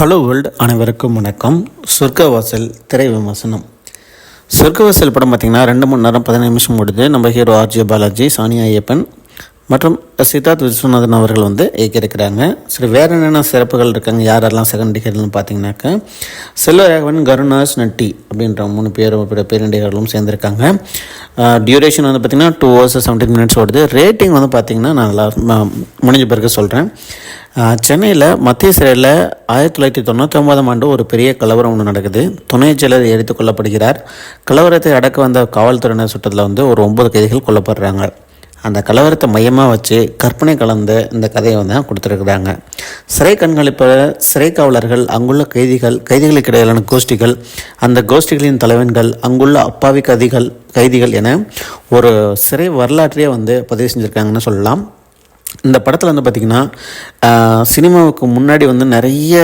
Hello world அனைவருக்கும் வணக்கம். சொர்க்கவாசல் திரை விமர்சனம். சொர்க்கவாசல் படம் பார்த்திங்கன்னா ரெண்டு மணி நேரம் பதினஞ்சு நிமிஷம் முடியுது நம்ம ஹீரோ ஆர்ஜே பாலாஜி சானியா ஐயப்பன் மற்றும் சித்தார்த் விஸ்வநாதன் அவர்கள் வந்து இயக்கியிருக்கிறாங்க. சரி வேறு என்னென்ன சிறப்புகள் இருக்காங்க? யாரெல்லாம் செகண்ட் நடிகர்கள்னு பார்த்தீங்கன்னாக்கா செல்வராகவன் கருணாஸ் நட்டி அப்படின்ற மூணு பேர் பேரண்டிகளும் சேர்ந்துருக்காங்க. டியூரேஷன் வந்து பார்த்திங்கன்னா டூ ஹவர்ஸ் செவன்டீன் மினிட்ஸ் ஓடுது. ரேட்டிங் வந்து பார்த்திங்கன்னா நான் நல்லா முடிஞ்ச பிறகு சொல்கிறேன் சென்னையில் மத்திய சிறையில் ஆயிரத்தி தொள்ளாயிரத்தி தொண்ணூற்றி ஒன்பதாம் ஆண்டு ஒரு பெரிய கலவரம் ஒன்று நடக்குது. துணை செயலர் எடுத்து கொல்லப்படுகிறார். கலவரத்தை அடக்க வந்த காவல்துறையினர் சுட்டத்தில் வந்து ஒரு ஒன்பது கைதிகள் கொல்லப்படுறாங்க. அந்த கலவரத்தை மையமாக வச்சு கற்பனை கலந்த இந்த கதையை வந்து கொடுத்துருக்குறாங்க. சிறை கண்காணிப்பாளர் சிறை காவலர்கள் அங்குள்ள கைதிகள் கைதிகளுக்கு இடையிலான கோஷ்டிகள் அந்த கோஷ்டிகளின் தலைவன்கள் அங்குள்ள அப்பாவி கதிகள் கைதிகள் என ஒரு சிறை வரலாற்றையே வந்து பதிவு செஞ்சுருக்காங்கன்னு சொல்லலாம். இந்த படத்தில் வந்து பார்த்திங்கன்னா சினிமாவுக்கு முன்னாடி வந்து நிறைய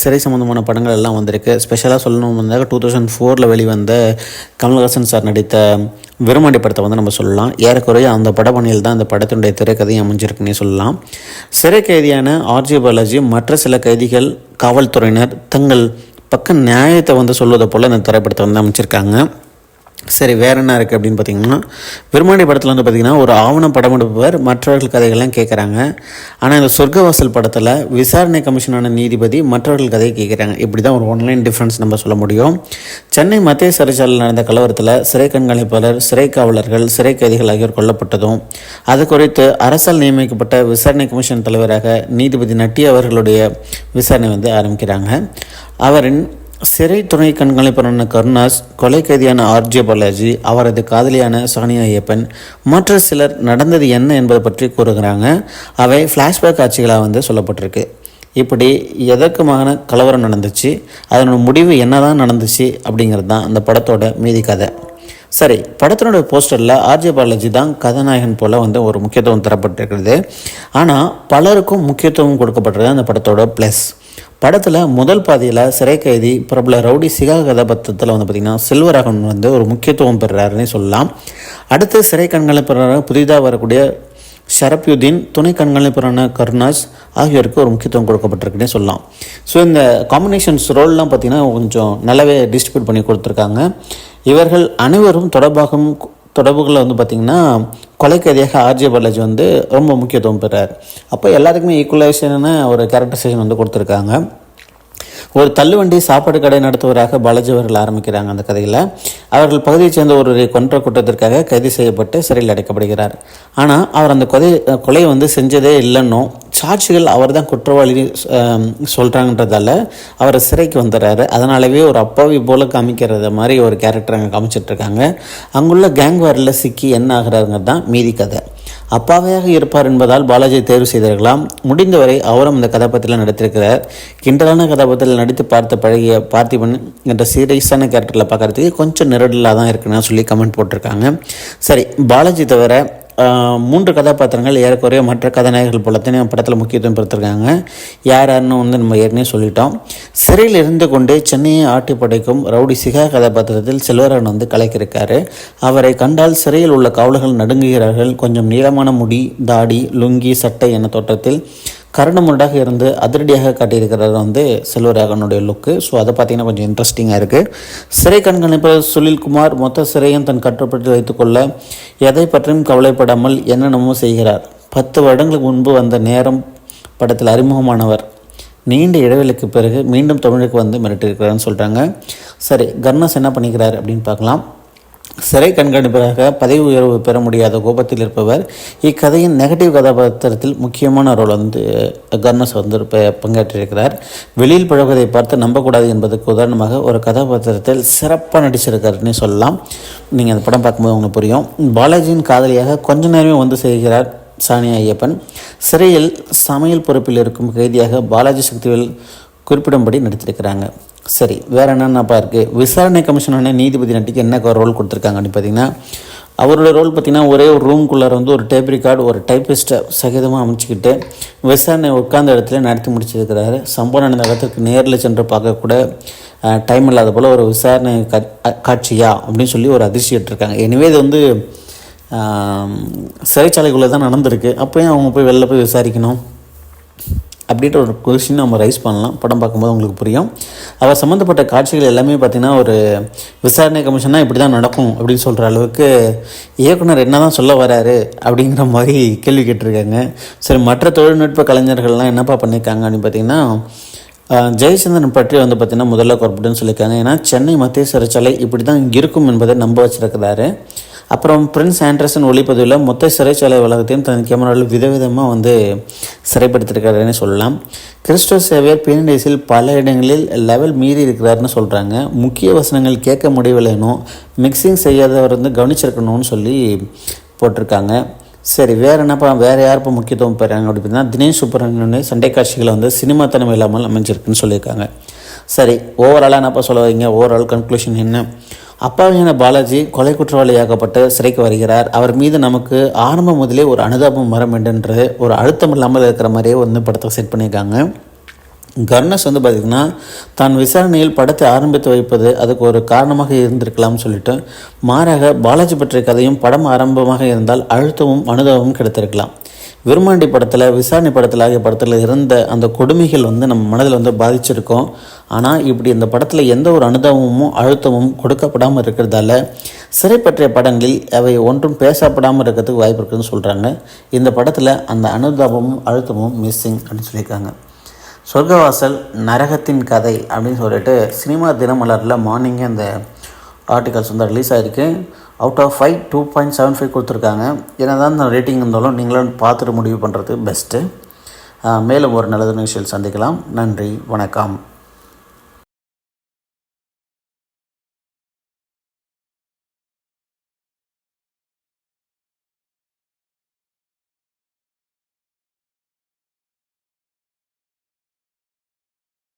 சிறை சம்மந்தமான படங்கள் எல்லாம் வந்திருக்கு. ஸ்பெஷலாக சொல்லணும் வந்தாக்க டூ தௌசண்ட் ஃபோரில் வெளிவந்த கமல்ஹாசன் சார் நடித்த விரும்மாண்டி படத்தை வந்து நம்ம சொல்லலாம். ஏறக்குறைய அந்த படப்பணியில் தான் அந்த படத்தினுடைய திரைக்கதையும் அமைஞ்சிருக்குன்னே சொல்லலாம். சிறை கைதியான ஆர்ஜி பாலாஜி மற்ற சில கைதிகள் காவல்துறையினர் தங்கள் பக்க நியாயத்தை வந்து சொல்வதை போல் இந்த திரைப்படத்தை வந்து அமைச்சிருக்காங்க. சரி வேறு என்ன இருக்குது அப்படின்னு பார்த்தீங்கன்னா விரும்மாண்டி படத்தில் வந்து பார்த்தீங்கன்னா ஒரு ஆவணம் படம் எடுப்பவர் மற்றவர்கள் கதைகள்லாம் கேட்குறாங்க ஆனால் இந்த சொர்க்கவாசல் படத்தில் விசாரணை கமிஷனான நீதிபதி மற்றவர்கள் கதையை கேட்குறாங்க இப்படி தான் ஒரு ஒன்லைன் டிஃப்ரென்ஸ் நம்ம சொல்ல முடியும். சென்னை மத்திய சிறைச்சாலையில் நடந்த கலவரத்தில் சிறை கண்காணிப்பாளர் சிறை காவலர்கள் சிறை கைதிகள் ஆகியோர் கொல்லப்பட்டதும் அது குறித்து அரசால் நியமிக்கப்பட்ட விசாரணை கமிஷன் தலைவராக நீதிபதி நட்டி அவர்களுடைய விசாரணை வந்து ஆரம்பிக்கிறாங்க. அவரின் சிறை துணை கண்காணிப்பரான கருணாஸ் கொலை கைதியான ஆர்ஜே பாலாஜி அவரது காதலியான சானியா ஐயப்பன் மற்ற சிலர் நடந்தது என்ன என்பதை பற்றி கூறுகிறாங்க. அவை ஃப்ளாஷ்பேக் காட்சிகளாக வந்து சொல்லப்பட்டிருக்கு. இப்படி எதற்குமான கலவரம் நடந்துச்சு அதனோட முடிவு என்னதான் நடந்துச்சு அப்படிங்கிறது தான் அந்த படத்தோட மீதி கதை. சரி படத்தினோட போஸ்டரில் ஆர்ஜே பாலாஜி தான் கதாநாயகன் போல் வந்து ஒரு முக்கியத்துவம் தரப்பட்டிருக்கிறது. ஆனால் பலருக்கும் முக்கியத்துவம் கொடுக்கப்பட்டிருக்கு அந்த படத்தோட ப்ளஸ் படத்தில் முதல் பாதியில் சிறை கைதி பிரபல ரவுடி சிகா கதாபாத்திரத்தில் வந்து பார்த்திங்கன்னா செல்வராகவன் வந்து ஒரு முக்கியத்துவம் பெறுறாருன்னு சொல்லலாம். அடுத்து சிறை கண்காணிப்பாளராக புதிதாக வரக்கூடிய ஷரப்யுதீன் துணை கண்காணிப்பாளரான கருணாஸ் ஆகியோருக்கு ஒரு முக்கியத்துவம் கொடுக்கப்பட்டிருக்குன்னே சொல்லலாம். ஸோ இந்த காம்பினேஷன்ஸ் ரோல்லாம் பார்த்திங்கன்னா கொஞ்சம் நல்லாவே டிஸ்ட்ரிபியூட் பண்ணி கொடுத்துருக்காங்க. இவர்கள் அனைவரும் தொடர்பாகும் தொடர்புகளில் வந்து பார்த்திங்கன்னா கொலைக்கதியாக ஆர்ஜே பாலாஜி வந்து ரொம்ப முக்கியத்துவம் பெறார். அப்போ எல்லாருக்குமே ஈக்குவலைசேஷன்னு ஒரு கேரக்டரைசேஷன் வந்து கொடுத்துருக்காங்க. ஒரு தள்ளுவண்டி சாப்பாடு கடை நடத்துவராக பாலாஜி அவர்கள் ஆரம்பிக்கிறாங்க அந்த கதையில். அவர்கள் பகுதியைச் சேர்ந்த ஒரு கொன்ற குற்றத்திற்காக கைது செய்யப்பட்டு சிறையில் அடைக்கப்படுகிறார். ஆனால் அவர் அந்த கொலை கொலையை வந்து செஞ்சதே இல்லைன்னும் சாட்சிகள் அவர் தான் குற்றவாளி சொல்கிறாங்கன்றதால அவர் சிறைக்கு வந்துடுறாரு. அதனாலவே ஒரு அப்பாவி போல காமிக்கிறத மாதிரி ஒரு கேரக்டர் அங்கே காமிச்சிட்ருக்காங்க. அங்குள்ள கேங் வாரில் சிக்கி என்ன ஆகிறாருங்கிறது தான் மீதி கதை. அப்பாவையாக இருப்பார் என்பதால் பாலாஜியை தேர்வு செய்திருக்கலாம் முடிந்தவரை அவரும் இந்த கதாபாத்திரத்தில் நடித்திருக்கிறார். கிண்டலான கதாபாத்திரத்தில் நடித்து பார்த்த பழகிய பார்த்திபன் என்ற சீரியஸான கேரக்டரில் பார்க்கறதுக்கு கொஞ்சம் நிரடலாக தான் இருக்குன்னு சொல்லி கமெண்ட் போட்டிருக்காங்க. சரி பாலாஜி தவிர மூன்று கதாபாத்திரங்கள் ஏறக்குறைய மற்ற கதாநாயகர்கள் போலத்தானே படத்தில் முக்கியத்துவம் பெறுத்திருக்காங்க யார் யாருன்னு வந்து நம்ம ஏற்கனவே சொல்லிட்டோம். சிறையில் இருந்து கொண்டே சென்னையை ஆட்டி படைக்கும் ரவுடி சிகா கதாபாத்திரத்தில் செல்வரன் வந்து கலைக்கிருக்காரு அவரை கண்டால் சிறையில் உள்ள காவலர்கள் நடுங்குகிறார்கள். கொஞ்சம் நீளமான முடி தாடி லுங்கி சட்டை என தோற்றத்தில் கரடுமுரடாக இருந்து அதிரடியாக காட்டியிருக்கிறது வந்து செல்வராகனுடைய லுக்கு ஸோ அதை பார்த்தீங்கன்னா கொஞ்சம் இன்ட்ரெஸ்டிங்காக இருக்குது சிறை கண்காணிப்பாளர் சுனில்குமார் மொத்த சிறையும் தன் கட்டுப்படுத்தி வைத்துக்கொள்ள எதை பற்றியும் கவலைப்படாமல் என்னென்னமோ செய்கிறார். பத்து வருடங்களுக்கு முன்பு வந்த நேரம் படத்தில் அறிமுகமானவர். நீண்ட இடைவெளிக்கு பிறகு மீண்டும் தமிழுக்கு வந்து மிரட்டியிருக்கிறான்னு சொல்கிறாங்க சரி கர்ணஸ் என்ன பண்ணிக்கிறார் அப்படின்னு பார்க்கலாம். சிறை கண்காணிப்பதாக பதவி உயர்வு பெற முடியாத கோபத்தில் இருப்பவர் இக்கதையின் நெகட்டிவ் கதாபாத்திரத்தில் முக்கியமான ரோல் வந்து கர்னஸ் வந்து ப- பங்கேற்றிருக்கிறார் வெளியில் பழகுவதை பார்த்து நம்பக்கூடாது என்பதற்கு உதாரணமாக ஒரு கதாபாத்திரத்தில் சிறப்பாக நடிச்சிருக்காருன்னு சொல்லலாம். நீங்கள் அந்த படம் பார்க்கும்போது உங்களுக்கு புரியும். பாலாஜியின் காதலியாக கொஞ்ச நேரமே வந்து செய்கிறார் சானியா ஐயப்பன். சிறையில் சமையல் பொறுப்பில் இருக்கும் கைதியாக பாலாஜி சக்திவேல் குறிப்பிடும்படி நடித்திருக்கிறாங்க. சரி வேறு என்னென்னப்பா இருக்குது விசாரணை கமிஷனான நீதிபதி நட்டிக்கு என்ன ரோல் கொடுத்துருக்காங்கன்னு பார்த்தீங்கன்னா அவரோட ரோல் பார்த்தீங்கன்னா ஒரே ஒரு ரூம்குள்ளார வந்து ஒரு டேப் ரெக்கார்டு ஒரு டைப்பிஸ்ட்டை சகிதமாக அமைச்சிக்கிட்டு விசாரணை உட்கார்ந்த இடத்துல நடத்தி முடிச்சிருக்கிறாரு. சம்பவம் நடந்த இடத்துக்கு நேரில் சென்று பார்க்கக்கூட டைம் இல்லாத போல் ஒரு விசாரணை கா- காட்சியா? அப்படின்னு சொல்லி ஒரு அதிர்ச்சி இருக்காங்க எனவே இது வந்து சிறைச்சாலைக்குள்ளே தான் நடந்திருக்கு. அப்போயும் அவங்க போய் வெளில போய் விசாரிக்கணும். அப்படின்ற ஒரு கொஷின் நம்ம ரைஸ் பண்ணலாம். படம் பார்க்கும்போது உங்களுக்கு புரியும். அவர் சம்மந்தப்பட்ட காட்சிகள் எல்லாமே பார்த்திங்கன்னா ஒரு விசாரணை கமிஷனாக இப்படி தான் நடக்கும் அப்படின்னு சொல்கிற அளவுக்கு இயக்குனர் என்ன தான் சொல்ல வராரு அப்படிங்கிற மாதிரி கேள்வி கேட்டிருக்காங்க. சரி மற்ற தொழில்நுட்ப கலைஞர்கள்லாம் என்னப்பா பண்ணியிருக்காங்க அப்படின்னு பார்த்தீங்கன்னா ஜெயச்சந்திரன் பற்றி வந்து பார்த்திங்கன்னா முதல்ல குறிப்பிட்டுன்னு சொல்லியிருக்காங்க. ஏன்னா சென்னை மத்திய சிறைச்சாலை இப்படி தான் இருக்கும் என்பதை நம்ப வச்சுருக்கிறாரு. அப்புறம் பிரின்ஸ் ஆண்டர்சன் ஒளிப்பதிவில் மொத்த சிறைச்சாலை வளாகத்தையும் தன் கேமராவில் விதவிதமாக வந்து சிறைப்படுத்தியிருக்காருன்னு சொல்லலாம். கிறிஸ்டோ சேவியர் பீனடைஸில் பல இடங்களில் லெவல் மீறி இருக்கிறாருன்னு சொல்கிறாங்க முக்கிய வசனங்கள் கேட்க முடியவில்லைனோ மிக்சிங் செய்யாதவர் வந்து கவனிச்சிருக்கணும்னு சொல்லி போட்டிருக்காங்க. சரி வேறு என்னப்பா வேறு யார் இப்போ முக்கியத்துவம் பெறாங்க அப்படின்னா தினேஷ் சுப்ரமணியன் சண்டை காட்சிகளை வந்து சினிமா தனம் இல்லாமல் அமைஞ்சிருக்குன்னு சொல்லியிருக்காங்க. சரி ஓவராலாக என்னப்பா சொல்ல வைங்க ஓவரால் கன்க்ளூஷன் என்ன? அப்பாவியான பாலாஜி கொலை குற்றவாளியாகப்பட்டு சிறைக்கு வருகிறார். அவர் மீது நமக்கு ஆரம்பம் முதலே ஒரு அனுதாபம் வர வேண்டுன்ற ஒரு அழுத்தம் இல்லாமல் இருக்கிற மாதிரியே வந்து படத்தை செட் பண்ணியிருக்காங்க. கர்னஸ் வந்து பார்த்திங்கன்னா தான் விசாரணையில் படத்தை ஆரம்பித்து வைப்பது அதுக்கு ஒரு காரணமாக இருந்திருக்கலாம்னு சொல்லிட்டு மாறாக பாலாஜி பற்றிய கதையும் படம் ஆரம்பமாக இருந்தால் அழுத்தமும் அனுதாபமும் கிடைத்திருக்கலாம். விருமாண்டி படத்தில் விசாரணை படத்தில் ஆகிய படத்தில் இருந்த அந்த கொடுமைகள் வந்து நம்ம மனதில் வந்து பாதிச்சிருக்கோம். ஆனால் இப்படி இந்த படத்தில் எந்த ஒரு அனுதாபமும் அழுத்தமும் கொடுக்கப்படாமல் இருக்கிறதால சிறை பற்றிய படங்களில் அவை ஒன்றும் பேசப்படாமல் இருக்கிறதுக்கு வாய்ப்பு இருக்குதுன்னு சொல்கிறாங்க இந்த படத்தில் அந்த அனுதாபமும் அழுத்தமும் மிஸ்ஸிங் அப்படின்னு சொல்லியிருக்காங்க. சொர்க்கவாசல் நரகத்தின் கதை அப்படின்னு சொல்லிட்டு சினிமா தினமலரில் மார்னிங்கே அந்த ஆர்டிகல்ஸ் வந்து ரிலீஸ் ஆகிருக்கு out of five two point seven five கொடுத்துருக்காங்க. என்ன தான் இந்த ரேட்டிங் இருந்தாலும் நீங்களும் பார்த்துட்டு முடிவு பண்ணுறது பெஸ்ட்டு மேலும் ஒரு நல்லது நிகழ்ச்சியில் சந்திக்கலாம். நன்றி வணக்கம்.